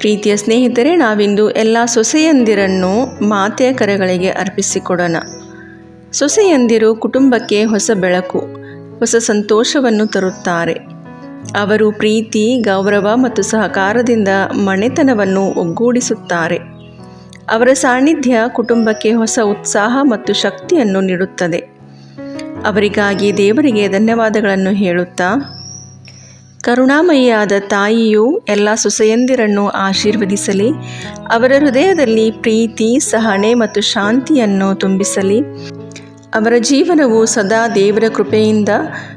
ಪ್ರೀತಿಯ ಸ್ನೇಹಿತರೆ, ನಾವಿಂದು ಎಲ್ಲ ಸೊಸೆಯಂದಿರನ್ನು ಮಾತೆಯ ಕರೆಗಳಿಗೆ ಅರ್ಪಿಸಿಕೊಡೋಣ. ಸೊಸೆಯಂದಿರು ಕುಟುಂಬಕ್ಕೆ ಹೊಸ ಬೆಳಕು, ಹೊಸ ಸಂತೋಷವನ್ನು ತರುತ್ತಾರೆ. ಅವರು ಪ್ರೀತಿ, ಗೌರವ ಮತ್ತು ಸಹಕಾರದಿಂದ ಮನೆತನವನ್ನು ಒಗ್ಗೂಡಿಸುತ್ತಾರೆ. ಅವರ ಸಾನ್ನಿಧ್ಯ ಕುಟುಂಬಕ್ಕೆ ಹೊಸ ಉತ್ಸಾಹ ಮತ್ತು ಶಕ್ತಿಯನ್ನು ನೀಡುತ್ತದೆ. ಅವರಿಗಾಗಿ ದೇವರಿಗೆ ಧನ್ಯವಾದಗಳನ್ನು ಹೇಳುತ್ತಾ ಕರುಣಾಮಯಿಯಾದ ತಾಯಿಯು ಎಲ್ಲ ಸೊಸೆಯಂದಿರನ್ನು ಆಶೀರ್ವದಿಸಲಿ, ಅವರ ಹೃದಯದಲ್ಲಿ ಪ್ರೀತಿ, ಸಹನೆ ಮತ್ತು ಶಾಂತಿಯನ್ನು ತುಂಬಿಸಲಿ. ಅವರ ಜೀವನವು ಸದಾ ದೇವರ ಕೃಪೆಯಿಂದ,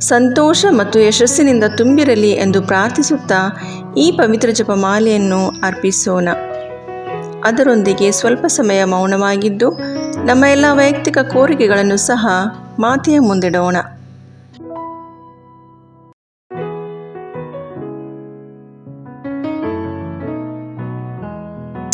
ಸಂತೋಷ ಮತ್ತು ಯಶಸ್ಸಿನಿಂದ ತುಂಬಿರಲಿ ಎಂದು ಪ್ರಾರ್ಥಿಸುತ್ತಾ ಈ ಪವಿತ್ರ ಜಪಮಾಲೆಯನ್ನು ಅರ್ಪಿಸೋಣ. ಅದರೊಂದಿಗೆ ಸ್ವಲ್ಪ ಸಮಯ ಮೌನವಾಗಿದ್ದು, ನಮ್ಮ ಎಲ್ಲ ವೈಯಕ್ತಿಕ ಕೋರಿಕೆಗಳನ್ನು ಸಹ ಮಾತೆಯ ಮುಂದಿಡೋಣ.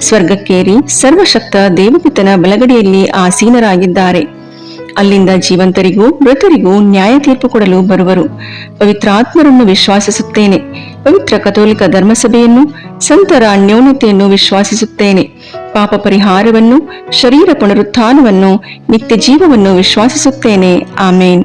ಸ್ವರ್ಗಕ್ಕೇರಿ ಸರ್ವಶಕ್ತ ದೇವಪಿತನ ಬಲಗಡೆಯಲ್ಲಿ ಆಸೀನರಾಗಿದ್ದಾರೆ. ಅಲ್ಲಿಂದ ಜೀವಂತರಿಗೂ ಮೃತರಿಗೂ ನ್ಯಾಯ ತೀರ್ಪು ಕೊಡಲು ಬರುವರು. ಪವಿತ್ರಾತ್ಮರನ್ನು ವಿಶ್ವಾಸಿಸುತ್ತೇನೆ. ಪವಿತ್ರ ಕಥೋಲಿಕ ಧರ್ಮಸಭೆಯನ್ನು, ಸಂತರ ಅನ್ಯೋನ್ಯತೆಯನ್ನು ವಿಶ್ವಾಸಿಸುತ್ತೇನೆ. ಪಾಪ ಪರಿಹಾರವನ್ನು, ಶರೀರ ಪುನರುತ್ಥಾನವನ್ನು ನಿತ್ಯ ಜೀವವನ್ನು ವಿಶ್ವಾಸಿಸುತ್ತೇನೆ. ಆಮೇನ್.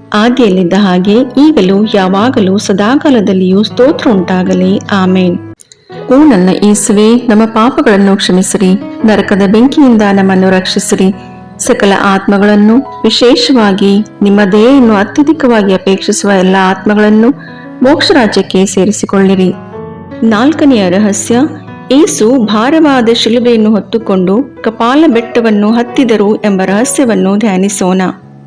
ಆದಿಯಲ್ಲಿದ್ದ ಹಾಗೆ ಈಗಲೂ ಯಾವಾಗಲೂ ಸದಾಕಾಲದಲ್ಲಿಯೂ ಸ್ತೋತ್ರ ಉಂಟಾಗಲಿ. ಆಮೇನ್. ಓ ನನ್ನ ಏಸುವೆ ನಮ್ಮ ಪಾಪಗಳನ್ನು ಕ್ಷಮಿಸಿರಿ ನರಕದ ಬೆಂಕಿಯಿಂದ ನಮ್ಮನ್ನು ರಕ್ಷಿಸಿರಿ. ಸಕಲ ಆತ್ಮಗಳನ್ನು ವಿಶೇಷವಾಗಿ ನಿಮ್ಮ ದೇಹವನ್ನು ಅತ್ಯಧಿಕವಾಗಿ ಅಪೇಕ್ಷಿಸುವ ಎಲ್ಲ ಆತ್ಮಗಳನ್ನು ಮೋಕ್ಷರಾಜ್ಯಕ್ಕೆ ಸೇರಿಸಿಕೊಳ್ಳಿರಿ. ನಾಲ್ಕನೆಯ ರಹಸ್ಯ ಏಸು ಭಾರವಾದ ಶಿಲುಬೆಯನ್ನು ಹೊತ್ತುಕೊಂಡು ಕಪಾಲ ಬೆಟ್ಟವನ್ನು ಹತ್ತಿದರು ಎಂಬ ರಹಸ್ಯವನ್ನು ಧ್ಯಾನಿಸೋಣ.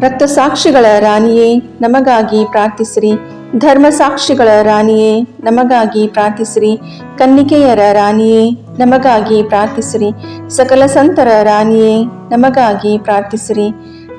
ರಕ್ತಸಾಕ್ಷಿಗಳ ರಾಣಿಯೇ, ನಮಗಾಗಿ ಪ್ರಾರ್ಥಿಸಿರಿ. ಧರ್ಮಸಾಕ್ಷಿಗಳ ರಾಣಿಯೇ, ನಮಗಾಗಿ ಪ್ರಾರ್ಥಿಸಿರಿ. ಕನ್ನಿಕೆಯರ ರಾಣಿಯೇ, ನಮಗಾಗಿ ಪ್ರಾರ್ಥಿಸಿರಿ. ಸಕಲ ಸಂತರ ರಾಣಿಯೇ, ನಮಗಾಗಿ ಪ್ರಾರ್ಥಿಸಿರಿ.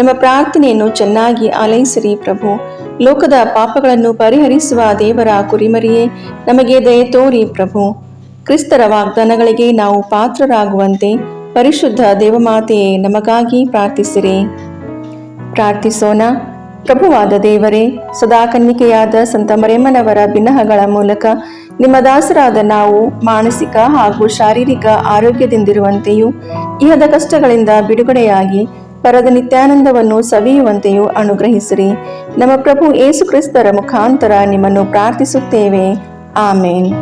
ನಮ್ಮ ಪ್ರಾರ್ಥನೆಯನ್ನು ಚೆನ್ನಾಗಿ ಆಲೈಸಿರಿ ಪ್ರಭು. ಲೋಕದ ಪಾಪಗಳನ್ನು ಪರಿಹರಿಸುವ ದೇವರ ಕುರಿಮರಿಯೇ, ನಮಗೆ ದಯ ತೋರಿ ಪ್ರಭು. ಕ್ರಿಸ್ತರ ವಾಗ್ದಾನಗಳಿಗೆ ನಾವು ಪಾತ್ರರಾಗುವಂತೆ ಪರಿಶುದ್ಧ ದೇವಮಾತೆಯೇ, ನಮಗಾಗಿ ಪ್ರಾರ್ಥಿಸಿರಿ. ಪ್ರಾರ್ಥಿಸೋಣ. ಪ್ರಭುವಾದ ದೇವರೇ, ಸದಾ ಕನ್ನಿಕೆಯಾದ ಸಂತ ಮರೆಮ್ಮನವರ ಬಿನ್ನಹಗಳ ಮೂಲಕ ನಿಮ್ಮ ದಾಸರಾದ ನಾವು ಮಾನಸಿಕ ಹಾಗೂ ಶಾರೀರಿಕ ಆರೋಗ್ಯದಿಂದಿರುವಂತೆಯೂ, ಇಹದ ಕಷ್ಟಗಳಿಂದ ಬಿಡುಗಡೆಯಾಗಿ ಪರದ ನಿತ್ಯಾನಂದವನ್ನು ಸವಿಯುವಂತೆಯೂ ಅನುಗ್ರಹಿಸಿರಿ. ನಮ್ಮ ಪ್ರಭು ಯೇಸು ಕ್ರಿಸ್ತರ ಮುಖಾಂತರ ನಿಮ್ಮನ್ನು ಪ್ರಾರ್ಥಿಸುತ್ತೇವೆ. ಆಮೇನ್.